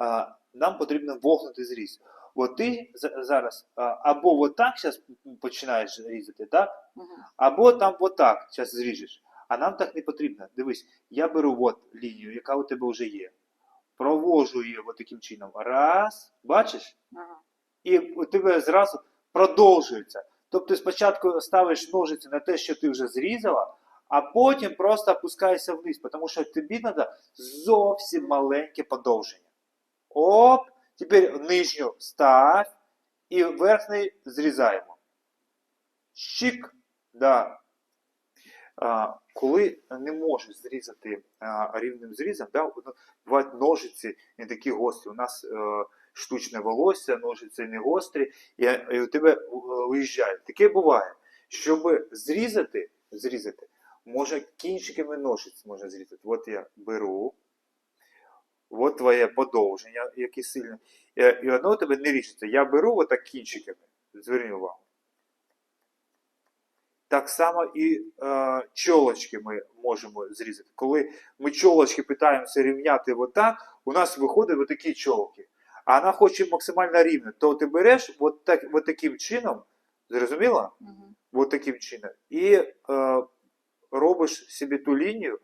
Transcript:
а, нам потрібно вогнути зріз. От ти зараз або отак зараз починаєш різати, так? Або там отак зараз зріжеш. А нам так не потрібно. Дивись, я беру от лінію, яка у тебе вже є. Провожу її от таким чином. Раз, бачиш? Ага. І у тебе зразу продовжується. Тобто спочатку ставиш ножиці на те, що ти вже зрізала, а потім просто опускаєшся вниз, тому що тобі треба зовсім маленьке подовження. Оп, тепер нижню став і верхній зрізаємо. Щик, да. А, коли не можеш зрізати а, рівним зрізом, да, бувають ножиці не такі гострі. У нас е, штучне волосся, ножиці не гострі, і, і у тебе е, виїжджає. Таке буває. Щоб зрізати, зрізати, може кінчиками ножиць можна зрізати. От я беру, от твоє подовження, яке сильне, і, і воно у тебе не ріжеться. Я беру отак кінчиками. Зверни увагу. Так само і е, чолочки ми можемо зрізати. Коли ми чолочки питаємося рівняти отак, у нас виходять отакі чолки. А вона хоче максимально рівно, то ти береш от, так, от таким чином, зрозуміло? Мгм. От таким чином, і е, робиш собі ту лінію,